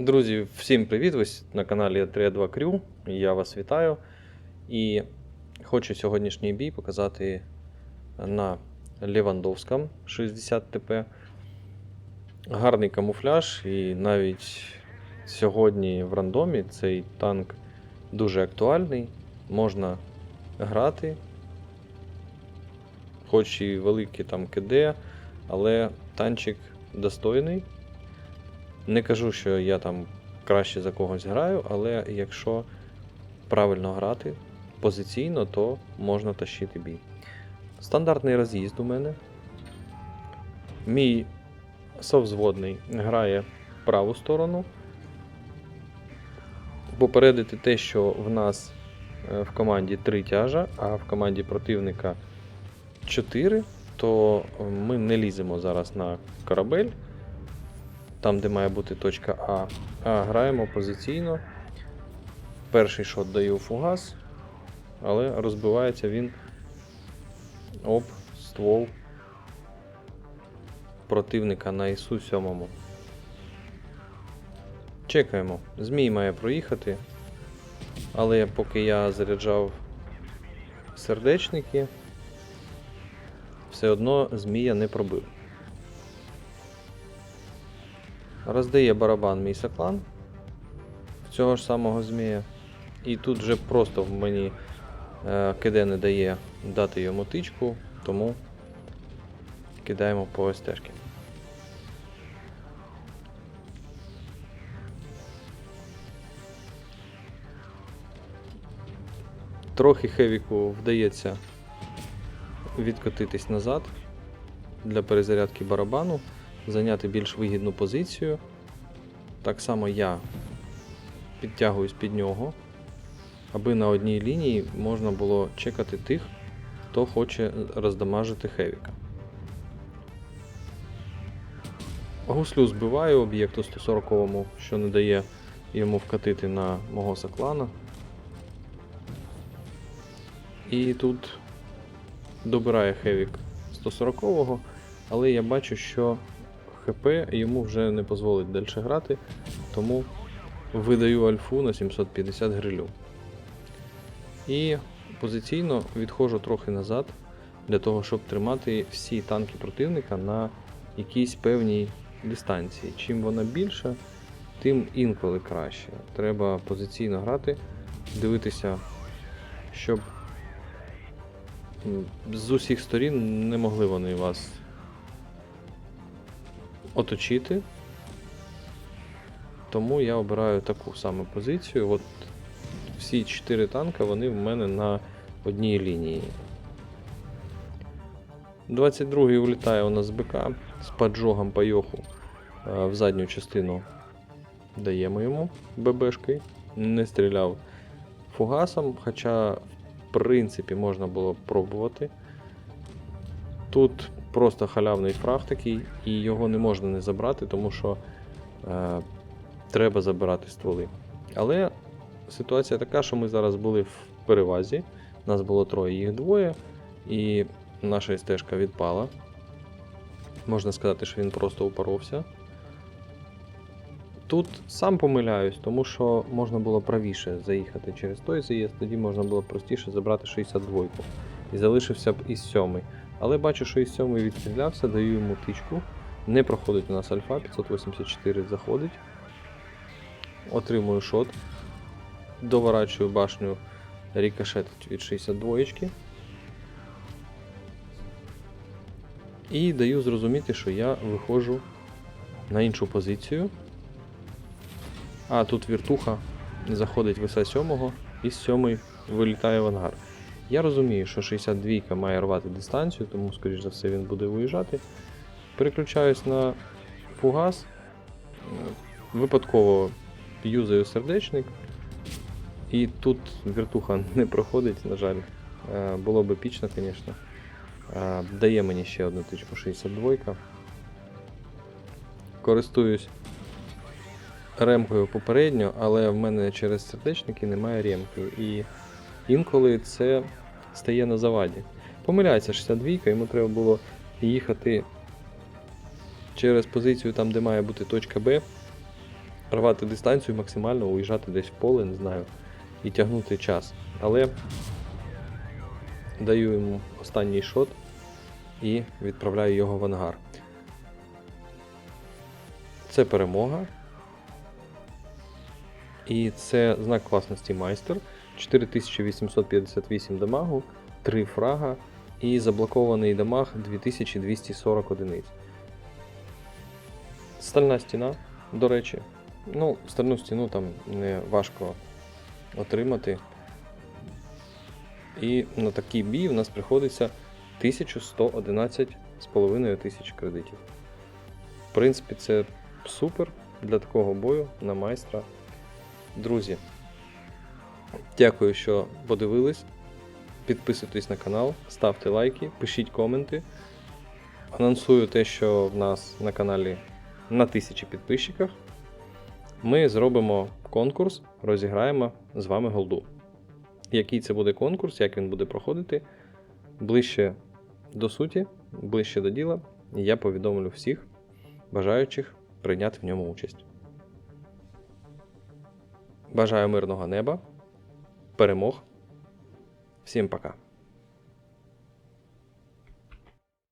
Друзі, всім привіт! Ви на каналі 3.2 Crew. Я вас вітаю. І хочу сьогоднішній бій показати на Левандовському 60 ТП. Гарний камуфляж, і навіть сьогодні в рандомі цей танк дуже актуальний. Можна грати, хоч і великий там КД, але танчик достойний. Не кажу, що я там краще за когось граю, але якщо правильно грати позиційно, то можна тащити бій. Стандартний роз'їзд у мене. Мій совзводний грає праву сторону. Попередити те, що в нас е, в команді 3 тяжа, а в команді противника 4, то ми не ліземо зараз на корабель там, де має бути точка А, а граємо позиційно. Перший шот даю фугас, але розбивається він об ствол противника на ісу 7. Чекаємо. Змій має проїхати. Але поки я заряджав сердечники, все одно змія не пробив. Роздає барабан мій соклан цього ж самого змія. І тут вже просто в мені е, киде не дає дати йому тичку, тому кидаємо по стежки. Трохи хевіку вдається відкотитись назад для перезарядки барабану зайняти більш вигідну позицію. Так само я підтягуюсь під нього, аби на одній лінії можна було чекати тих, хто хоче роздамажити Хевіка. Гуслю збиваю об'єкту 140-му, що не дає йому вкатити на мого соклана. І тут добирає Хевік 140-го, але я бачу, що ХП йому вже не дозволить далі грати, тому видаю альфу на 750 грилю. І позиційно відходжу трохи назад для того, щоб тримати всі танки противника на якійсь певній дистанції. Чим вона більша, тим інколи краще. Треба позиційно грати, дивитися, щоб з усіх сторін не могли вони вас оточити. Тому я обираю таку саму позицію. От всі 4 танка вони в мене на одній лінії. 22-й влітає у нас з БК з поджогом по йоху е, в задню частину даємо йому ББшки. Не стріляв фугасом, хоча, в принципі, можна було пробувати. Тут просто халявний фраг такий, і його не можна не забрати, тому що е, треба забирати стволи. Але ситуація така, що ми зараз були в перевазі. Нас було троє, їх двоє, і наша стежка відпала. Можна сказати, що він просто упоровся. Тут сам помиляюсь, тому що можна було правіше заїхати через той заїзд, тоді можна було простіше забрати 62 і залишився б із 7. Але бачу, що із 7 відстрілявся, даю йому тичку. Не проходить у нас альфа, 584 заходить. Отримую шот. Доворачую башню рікошет від 62 І даю зрозуміти, що я виходжу на іншу позицію. А тут віртуха заходить виса 7 і з 7 вилітає в ангар. Я розумію, що 62 має рвати дистанцію, тому, скоріш за все, він буде виїжджати. Переключаюсь на фугас. Випадково юзаю сердечник. І тут віртуха не проходить, на жаль. Е, Було б епічно, звісно. Е, Дає мені ще одну тичку 62. Користуюсь ремкою попередньо, але в мене через сердечники немає ремки. І інколи це стає на заваді. Помиляється 62, йому треба було їхати через позицію там, де має бути точка Б, рвати дистанцію максимально, уїжджати десь в поле, не знаю, і тягнути час. Але даю йому останній шот і відправляю його в ангар. Це перемога. І це знак класності майстер. 4858 дамагу, 3 фрага і заблокований дамаг 2240 одиниць. Стальна стіна, до речі. Ну, стальну стіну там не важко отримати. І на такий бій в нас приходиться 1111,5 тисяч кредитів. В принципі, це супер для такого бою на майстра. Друзі, дякую, що подивились. Підписуйтесь на канал, ставте лайки, пишіть коменти. Анонсую те, що в нас на каналі на 1000 підписчиках. Ми зробимо конкурс, розіграємо з вами голду. Який це буде конкурс, як він буде проходити, ближче до суті, ближче до діла, я повідомлю всіх бажаючих прийняти в ньому участь. Бажаю мирного неба, перемог. Всім пока.